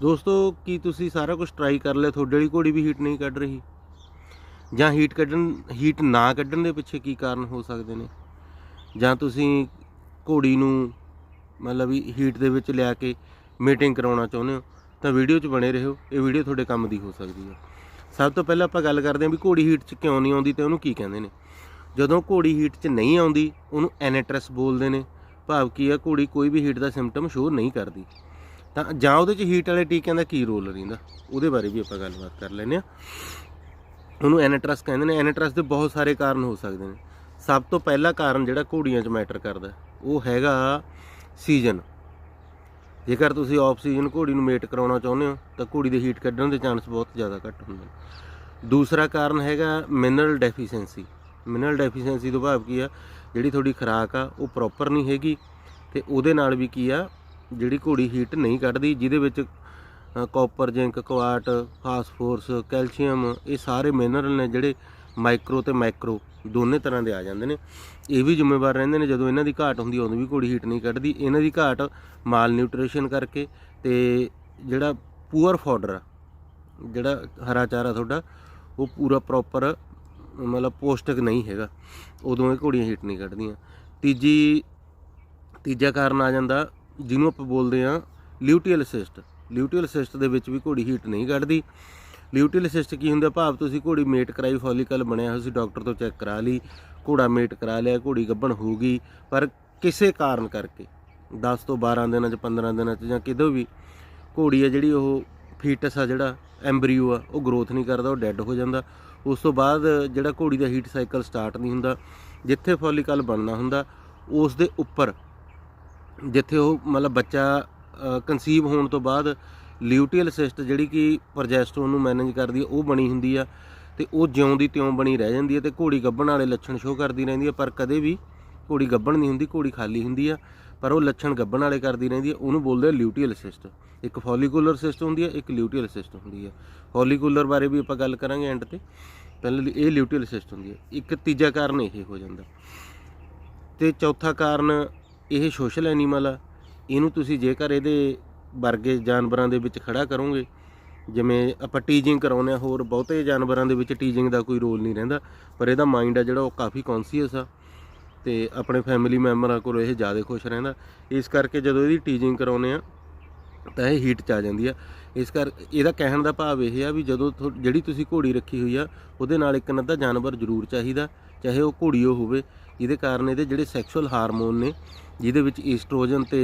ਦੋਸਤੋ, ਕੀ ਤੁਸੀਂ ਸਾਰਾ ਕੁਝ ਟਰਾਈ ਕਰ ਲਿਆ? ਤੁਹਾਡੇ ਵਾਲੀ ਘੋੜੀ ਵੀ ਹੀਟ ਨਹੀਂ ਕੱਢ ਰਹੀ। ਜਾਂ ਹੀਟ ਕੱਢਣ ਹੀਟ ਨਾ ਕੱਢਣ ਦੇ ਪਿੱਛੇ ਕੀ ਕਾਰਨ ਹੋ ਸਕਦੇ ਨੇ? ਜਾਂ ਤੁਸੀਂ ਘੋੜੀ ਨੂੰ ਮਤਲਬ ਵੀ ਹੀਟ ਦੇ ਵਿੱਚ ਲਿਆ ਕੇ ਮੀਟਿੰਗ ਕਰਾਉਣਾ ਚਾਹੁੰਦੇ ਹੋ, ਤਾਂ ਵੀਡੀਓ 'ਚ ਬਣੇ ਰਹੋ। ਇਹ ਵੀਡੀਓ ਤੁਹਾਡੇ ਕੰਮ ਦੀ ਹੋ ਸਕਦੀ ਹੈ। ਸਭ ਤੋਂ ਪਹਿਲਾਂ ਆਪਾਂ ਗੱਲ ਕਰਦੇ ਹਾਂ ਵੀ ਘੋੜੀ ਹੀਟ 'ਚ ਕਿਉਂ ਨਹੀਂ ਆਉਂਦੀ ਤੇ ਉਹਨੂੰ ਕੀ ਕਹਿੰਦੇ ਨੇ। ਜਦੋਂ ਘੋੜੀ ਹੀਟ 'ਚ ਨਹੀਂ ਆਉਂਦੀ, ਉਹਨੂੰ ਐਨੇਟਰਸ ਬੋਲਦੇ ਨੇ। ਭਾਵ ਕੀ ਆ ਘੋੜੀ ਕੋਈ ਵੀ ਹੀਟ ਦਾ ਸਿੰਪਟਮ ਸ਼ੋਅ ਨਹੀਂ ਕਰਦੀ। ਤਾਂ ਜਾਂ ਉਹਦੇ 'ਚ ਹੀਟ ਵਾਲੇ ਟੀਕਿਆਂ ਦਾ ਕੀ ਰੋਲ ਰਹਿੰਦਾ? ਉਹਦੇ ਬਾਰੇ ਵੀ ਆਪਾਂ ਗੱਲਬਾਤ ਕਰ ਲੈਂਦੇ ਹਾਂ। ਉਹਨੂੰ ਐਨੇਟਰਸ ਕਹਿੰਦੇ ਨੇ। ਐਨੇਟਰਸ ਦੇ ਬਹੁਤ ਸਾਰੇ ਕਾਰਨ ਹੋ ਸਕਦੇ ਨੇ। ਸਭ ਤੋਂ ਪਹਿਲਾ ਕਾਰਨ ਜਿਹੜਾ ਘੋੜੀਆਂ 'ਚ ਮੈਟਰ ਕਰਦਾ, ਉਹ ਹੈਗਾ ਸੀਜ਼ਨ। ਜੇਕਰ ਤੁਸੀਂ ਆਫ ਸੀਜ਼ਨ ਘੋੜੀ ਨੂੰ ਮੇਟ ਕਰਾਉਣਾ ਚਾਹੁੰਦੇ ਹੋ, ਤਾਂ ਘੋੜੀ ਦੇ ਹੀਟ ਕੱਢਣ ਦੇ ਚਾਂਸ ਬਹੁਤ ਜ਼ਿਆਦਾ ਘੱਟ ਹੁੰਦੇ ਨੇ। ਦੂਸਰਾ ਕਾਰਨ ਹੈਗਾ ਮਿਨਰਲ ਡੈਫੀਸ਼ੀਐਂਸੀ ਮਿਨਰਲ ਡੈਫੀਸ਼ੀਐਂਸੀ ਤੋਂ ਭਾਵ ਕੀ ਆ, ਜਿਹੜੀ ਤੁਹਾਡੀ ਖੁਰਾਕ ਆ, ਉਹ ਪ੍ਰੋਪਰ ਨਹੀਂ ਹੈਗੀ, ਤੇ ਉਹਦੇ ਨਾਲ ਵੀ ਕੀ ਆ ਜਿਹੜੀ ਘੋੜੀ ਹੀਟ ਨਹੀਂ ਕੱਢਦੀ, ਜਿਹਦੇ ਵਿੱਚ ਕਾਪਰ ਜ਼ਿੰਕ ਕੁਆਰਟ ਫਾਸਫੋਰਸ ਕੈਲਸ਼ੀਅਮ ਇਹ ਸਾਰੇ ਮਿਨਰਲ ਨੇ ਜਿਹੜੇ ਮਾਈਕਰੋ ਤੇ ਮੈਕਰੋ ਦੋਨੇ ਤਰ੍ਹਾਂ ਦੇ ਆ ਜਾਂਦੇ ਨੇ। ਇਹ ਵੀ ਜ਼ਿੰਮੇਵਾਰ ਰਹਿੰਦੇ ਨੇ, ਜਦੋਂ ਇਹਨਾਂ ਦੀ ਘਾਟ ਹੁੰਦੀ ਉਦੋਂ ਵੀ ਘੋੜੀ ਹੀਟ ਨਹੀਂ ਕੱਢਦੀ। ਇਹਨਾਂ ਦੀ ਘਾਟ ਮਾਲ ਨਿਊਟ੍ਰੀਸ਼ਨ ਕਰਕੇ ਤੇ ਜਿਹੜਾ ਪੂਅਰ ਫੋਡਰ ਆ, ਜਿਹੜਾ ਹਰਾ ਚਾਰਾ ਤੁਹਾਡਾ, ਉਹ ਪੂਰਾ ਪ੍ਰੋਪਰ ਮਤਲਬ ਪੌਸ਼ਟਿਕ ਨਹੀਂ ਹੈਗਾ। ਉਦੋਂ ਇਹ ਘੋੜੀਆਂ ਹੀਟ ਨਹੀਂ ਕੱਢਦੀਆਂ। ਤੀਜੀ, ਤੀਜਾ ਕਾਰਨ ਆ ਜਾਂਦਾ ਜਿਹਨੂੰ ਆਪਾਂ ਬੋਲਦੇ ਆ ਲਿਊਟੀਅਲ ਸਿਸਟ ਲਿਊਟੀਅਲ ਸਿਸਟ ਦੇ ਵਿੱਚ ਵੀ ਘੋੜੀ ਹੀਟ ਨਹੀਂ ਕੱਢਦੀ। ਲਿਊਟੀਅਲ ਸਿਸਟ ਕੀ ਹੁੰਦਾ? ਭਾਵ ਤੁਸੀਂ ਘੋੜੀ ਮੇਟ ਕਰਾਈ ਫੋਲੀਕਲ ਬਣਿਆ ਹੋਇਆ ਸੀ ਡਾਕਟਰ ਤੋਂ ਚੈੱਕ ਕਰਾ ਲਈ, ਘੋੜਾ ਮੇਟ ਕਰਾ ਲਿਆ, ਘੋੜੀ ਗੱਭਣ ਹੋ ਗਈ। ਪਰ ਕਿਸੇ ਕਾਰਨ ਕਰਕੇ 10 ਤੋਂ 12 ਦਿਨਾਂ ਚ 15 ਦਿਨਾਂ ਚ ਜਾਂ ਕਿਦੋਂ ਵੀ, ਘੋੜੀ ਆ ਜਿਹੜੀ ਉਹ ਫੀਟਸ ਆ ਜਿਹੜਾ ਐਮਬਰੀਓ ਆ, ਉਹ ਗਰੋਥ ਨਹੀਂ ਕਰਦਾ, ਉਹ ਡੈੱਡ ਹੋ ਜਾਂਦਾ। ਉਸ ਤੋਂ ਬਾਅਦ ਜਿਹੜਾ ਘੋੜੀ ਦਾ ਹੀਟ ਸਾਈਕਲ ਸਟਾਰਟ ਨਹੀਂ ਹੁੰਦਾ, ਜਿੱਥੇ ਫੋਲੀਕਲ ਬਣਨਾ ਹੁੰਦਾ, ਉਸ ਦੇ ਉੱਪਰ ਜਿੱਥੇ ਉਹ ਮਤਲਬ ਬੱਚਾ ਕਨਸੀਵ ਹੋਣ ਤੋਂ ਬਾਅਦ ਲਿਊਟੀਅਲ ਸਿਸਟ ਜਿਹੜੀ ਕਿ ਪ੍ਰੋਜੈਸਟਰੋਨ ਨੂੰ ਮੈਨੇਜ ਕਰਦੀ ਹੈ, ਉਹ ਬਣੀ ਹੁੰਦੀ ਆ ਤੇ ਉਹ ਜਿਉਂ ਦੀ ਤਿਉਂ ਬਣੀ ਰਹਿ ਜਾਂਦੀ ਹੈ ਤੇ ਘੋੜੀ ਗੱਭਣ ਵਾਲੇ ਲੱਛਣ ਸ਼ੋਅ ਕਰਦੀ ਰਹਿੰਦੀ ਹੈ, ਪਰ ਕਦੇ ਵੀ ਘੋੜੀ ਗੱਭਣ ਨਹੀਂ ਹੁੰਦੀ, ਘੋੜੀ ਖਾਲੀ ਹੁੰਦੀ ਆ, ਪਰ ਉਹ ਲੱਛਣ ਗੱਭਣ ਵਾਲੇ ਕਰਦੀ ਰਹਿੰਦੀ ਹੈ, ਉਹਨੂੰ ਬੋਲਦੇ ਆ ਲਿਊਟੀਅਲ ਸਿਸਟ ਇੱਕ ਫੋਲੀਕੂਲਰ ਸਿਸਟ ਹੁੰਦੀ ਹੈ, ਇੱਕ ਲਿਊਟੀਅਲ ਸਿਸਟ ਹੁੰਦੀ ਹੈ। ਫੋਲੀਕੂਲਰ ਬਾਰੇ ਵੀ ਆਪਾਂ ਗੱਲ ਕਰਾਂਗੇ ਐਂਡ ਤੇ। ਪਹਿਲਾਂ ਇਹ ਲਿਊਟੀਅਲ ਸਿਸਟ ਹੁੰਦੀ ਹੈ। ਇੱਕ ਤੀਜਾ ਕਾਰਨ ਇਹ ਹੋ ਜਾਂਦਾ। ਤੇ ਚੌਥਾ ਕਾਰਨ ਇਹ ਸੋਸ਼ਲ ਐਨੀਮਲ ਆ, ਇਹਨੂੰ ਤੁਸੀਂ ਜੇਕਰ ਇਹਦੇ ਵਰਗੇ ਜਾਨਵਰਾਂ ਦੇ ਵਿੱਚ ਖੜਾ ਕਰੋਗੇ, ਜਿਵੇਂ ਆਪਾਂ ਟੀਚਿੰਗ ਕਰਾਉਂਦੇ ਆ ਹੋਰ ਬਹੁਤੇ ਜਾਨਵਰਾਂ ਦੇ ਵਿੱਚ ਟੀਚਿੰਗ ਦਾ ਕੋਈ ਰੋਲ ਨਹੀਂ ਰਹਿੰਦਾ, ਪਰ ਇਹਦਾ ਮਾਈਂਡ ਆ ਜਿਹੜਾ ਉਹ ਕਾਫੀ ਕੌਨਸੀਅਸ ਆ ਤੇ ਆਪਣੇ ਫੈਮਿਲੀ ਮੈਂਬਰਾਂ ਕੋਲ ਇਹ ਜ਼ਿਆਦਾ ਖੁਸ਼ ਰਹਿੰਦਾ। ਇਸ ਕਰਕੇ ਜਦੋਂ ਇਹਦੀ ਟੀਚਿੰਗ ਕਰਾਉਂਦੇ ਆ ਤਾਂ ਇਹ ਹੀਟ ਚ ਆ ਜਾਂਦੀ ਆ। ਇਸ ਕਰ, ਇਹਦਾ ਕਹਿਣ ਦਾ ਭਾਵ ਇਹ ਆ ਵੀ ਜਦੋਂ ਥੋ- ਜਿਹੜੀ ਤੁਸੀਂ ਘੋੜੀ ਰੱਖੀ ਹੋਈ ਆ, ਉਹਦੇ ਨਾਲ ਇੱਕ ਨੱਦਾ ਜਾਨਵਰ ਜ਼ਰੂਰ ਚਾਹੀਦਾ। ਚਾਹੇ ਉਹ ਘੋੜੀਓ ਹੋਵੇ, ਜਿਹਦੇ ਕਾਰਨ ਇਹਦੇ ਜਿਹੜੇ ਸੈਕਸ਼ੂਅਲ ਹਾਰਮੋਨ ਨੇ, ਜਿਹਦੇ ਵਿੱਚ ਈਸਟ੍ਰੋਜਨ ਤੇ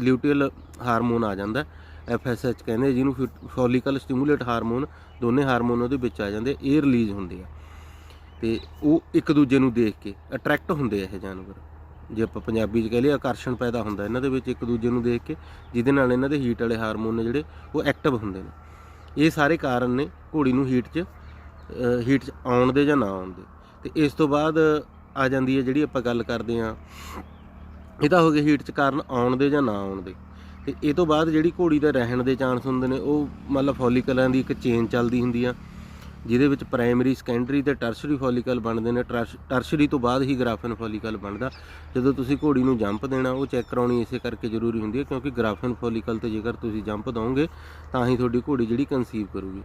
ਲਿਊਟੀਅਲ ਹਾਰਮੋਨ ਆ ਜਾਂਦਾ ਐਫਐਸਐਚ ਕਹਿੰਦੇ, ਜਿਹਨੂੰ ਫੋਲੀਕਲ ਸਟਿਮੂਲੇਟ ਹਾਰਮੋਨ ਦੋਨੇ ਹਾਰਮੋਨ ਉਹਦੇ ਵਿੱਚ ਆ ਜਾਂਦੇ, ਇਹ ਰਿਲੀਜ਼ ਹੁੰਦੇ ਆ। ਤੇ ਉਹ ਇੱਕ ਦੂਜੇ ਨੂੰ ਦੇਖ ਕੇ ਅਟਰੈਕਟ ਹੁੰਦੇ ਆ ਇਹ ਜਾਨਵਰ। ਜੇ ਆਪਾਂ ਪੰਜਾਬੀ 'ਚ ਕਹਿ ਲਈਏ, ਆਕਰਸ਼ਣ ਪੈਦਾ ਹੁੰਦਾ, ਇਹਨਾਂ ਦੇ ਵਿੱਚ ਇੱਕ ਦੂਜੇ ਨੂੰ ਦੇਖ ਕੇ, ਜਿਹਦੇ ਨਾਲ ਇਹਨਾਂ ਦੇ ਹੀਟ ਵਾਲੇ ਹਾਰਮੋਨ ਨੇ ਜਿਹੜੇ, ਉਹ ਐਕਟਿਵ ਹੁੰਦੇ ਨੇ। ਇਹ ਸਾਰੇ ਕਾਰਨ ਨੇ ਘੋੜੀ ਨੂੰ ਹੀਟ 'ਚ ਹੀਟ 'ਚ ਆਉਣ ਦੇ ਜਾਂ ਨਾ ਆਉਣ ਦੇ। ਤੇ ਇਸ ਤੋਂ ਬਾਅਦ ਆ ਜਾਂਦੀ ਹੈ ਜਿਹੜੀ ਆਪਾਂ ਗੱਲ ਕਰਦੇ ਆ ਇਹਦਾ ਹੋ ਗਿਆ ਹੀਟ 'ਚ ਕਾਰਨ ਆਉਣ ਦੇ ਜਾਂ ਨਾ ਆਉਣ ਦੇ। ਤੇ ਇਹ ਤੋਂ ਬਾਅਦ ਜਿਹੜੀ ਘੋੜੀ ਦਾ ਰਹਿਣ ਦੇ ਚਾਂਸ ਹੁੰਦੇ ਨੇ, ਉਹ ਮਤਲਬ ਫੋਲੀਕਲਾਂ ਦੀ ਇੱਕ ਚੇਨ ਚੱਲਦੀ ਹੁੰਦੀ ਆ, ਜਿਹਦੇ ਵਿੱਚ ਪ੍ਰਾਇਮਰੀ ਸੈਕੰਡਰੀ ਤੇ ਟਰਸ਼ਰੀ ਫੋਲੀਕਲ ਬਣਦੇ ਨੇ। ਟਰਸ਼ਰੀ ਤੋਂ ਬਾਅਦ ਹੀ ਗ੍ਰਾਫਨ ਫੋਲੀਕਲ ਬਣਦਾ। ਜਦੋਂ ਤੁਸੀਂ ਘੋੜੀ ਨੂੰ ਜੰਪ ਦੇਣਾ, ਉਹ ਚੈੱਕ ਕਰਾਉਣੀ ਇਸੇ ਕਰਕੇ ਜ਼ਰੂਰੀ ਹੁੰਦੀ ਹੈ, ਕਿਉਂਕਿ ਗ੍ਰਾਫਨ ਫੋਲੀਕਲ ਤੇ ਜੇਕਰ ਤੁਸੀਂ ਜੰਪ ਦੋਗੇ ਤਾਂ ਹੀ ਤੁਹਾਡੀ ਘੋੜੀ ਜਿਹੜੀ ਕਨਸੀਵ ਕਰੂਗੀ।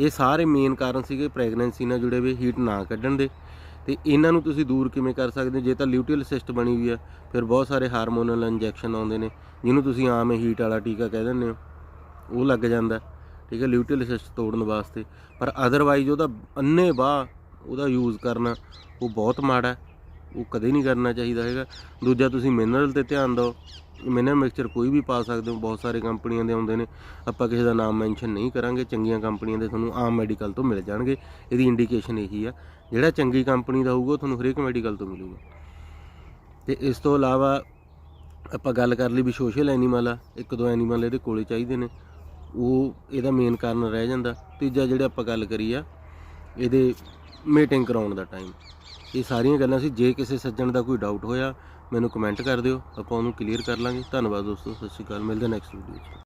ਇਹ ਸਾਰੇ ਮੇਨ ਕਾਰਨ ਸੀਗੇ ਪ੍ਰੈਗਨੈਂਸੀ ਨਾਲ ਜੁੜੇ ਹੋਏ ਹੀਟ ਨਾ ਕੱਢਣ ਦੇ। ਤੇ ਇਹਨਾਂ ਨੂੰ ਤੁਸੀਂ ਦੂਰ ਕਿਵੇਂ ਕਰ ਸਕਦੇ ਹੋ? ਜੇ ਤਾਂ ਲਿਊਟੀਅਲ ਸਿਸਟ ਬਣੀ ਹੋਈ ਆ, ਫਿਰ ਬਹੁਤ ਸਾਰੇ ਹਾਰਮੋਨਲ ਇੰਜੈਕਸ਼ਨ ਆਉਂਦੇ ਨੇ, ਜਿਹਨੂੰ ਤੁਸੀਂ ਆਮ ਹੀਟ ਵਾਲਾ ਟੀਕਾ ਕਹਿ ਦਿੰਦੇ ਹੋ। ਉਹ ਲੱਗ ਜਾਂਦਾ, ਠੀਕ ਹੈ ਲਿਊਟੀਅਲ ਸਿਸਟ ਤੋੜਨ ਵਾਸਤੇ। ਪਰ ਅਦਰਵਾਈਜ਼ ਉਹਦਾ ਅੰਨੇ ਬਾਹ ਉਹਦਾ ਯੂਜ਼ ਕਰਨਾ, ਉਹ ਬਹੁਤ ਮਾੜਾ ਉਹ ਕਦੇ ਨਹੀਂ ਕਰਨਾ ਚਾਹੀਦਾ ਹੈਗਾ। ਦੂਜਾ, ਤੁਸੀਂ ਮਿਨਰਲ ਤੇ ਧਿਆਨ ਦਿਓ। ਮਿਨਰਲ ਮਿਕਸਚਰ ਕੋਈ ਵੀ ਪਾ ਸਕਦੇ ਹੋ, ਬਹੁਤ ਸਾਰੇ ਕੰਪਨੀਆਂ ਦੇ ਆਉਂਦੇ ਨੇ। ਆਪਾਂ ਕਿਸੇ ਦਾ ਨਾਮ ਮੈਂਸ਼ਨ ਨਹੀਂ ਕਰਾਂਗੇ, ਚੰਗੀਆਂ ਕੰਪਨੀਆਂ ਦੇ ਤੁਹਾਨੂੰ ਆਮ ਮੈਡੀਕਲ ਤੋਂ ਮਿਲ ਜਾਣਗੇ। ਇਹਦੀ ਇੰਡੀਕੇਸ਼ਨ ਇਹੀ ਆ। ਜਿਹੜਾ ਚੰਗੀ ਕੰਪਨੀ ਦਾ ਹੋਊਗਾ, ਉਹ ਤੁਹਾਨੂੰ ਹਰੇਕ ਮੈਡੀਕਲ ਤੋਂ ਮਿਲੂਗਾ। ਤੇ ਇਸ ਤੋਂ ਇਲਾਵਾ ਆਪਾਂ ਗੱਲ ਕਰ ਲਈ ਵੀ ਸੋਸ਼ਲ ਐਨੀਮਲ ਆ। ਇੱਕ, ਦੋ ਐਨੀਮਲ ਇਹਦੇ ਕੋਲੇ ਚਾਹੀਦੇ ਨੇ। ਉਹ, ਇਹਦਾ ਮੇਨ ਕਾਰਨ ਰਹਿ ਜਾਂਦਾ। ਤੀਜਾ, ਜਿਹੜਾ ਆਪਾਂ ਗੱਲ ਕਰੀ ਆ, ਇਹਦੇ ਮੀਟਿੰਗ ਕਰਾਉਣ ਦਾ ਟਾਈਮ ਇਹ ਸਾਰੀਆਂ ਗੱਲਾਂ ਸੀ। ਜੇ ਕਿਸੇ ਸੱਜਣ ਦਾ ਕੋਈ ਡਾਊਟ ਹੋਇਆ, ਮੈਨੂੰ ਕਮੈਂਟ ਕਰ ਦਿਓ। ਆਪਾਂ ਉਹਨੂੰ ਕਲੀਅਰ ਕਰ ਲਾਂਗੇ। ਧੰਨਵਾਦ ਦੋਸਤੋ। ਸਤਿ ਸ਼੍ਰੀ ਅਕਾਲ। ਮਿਲਦੇ ਨੈਕਸਟ ਵੀਡੀਓ 'ਚ।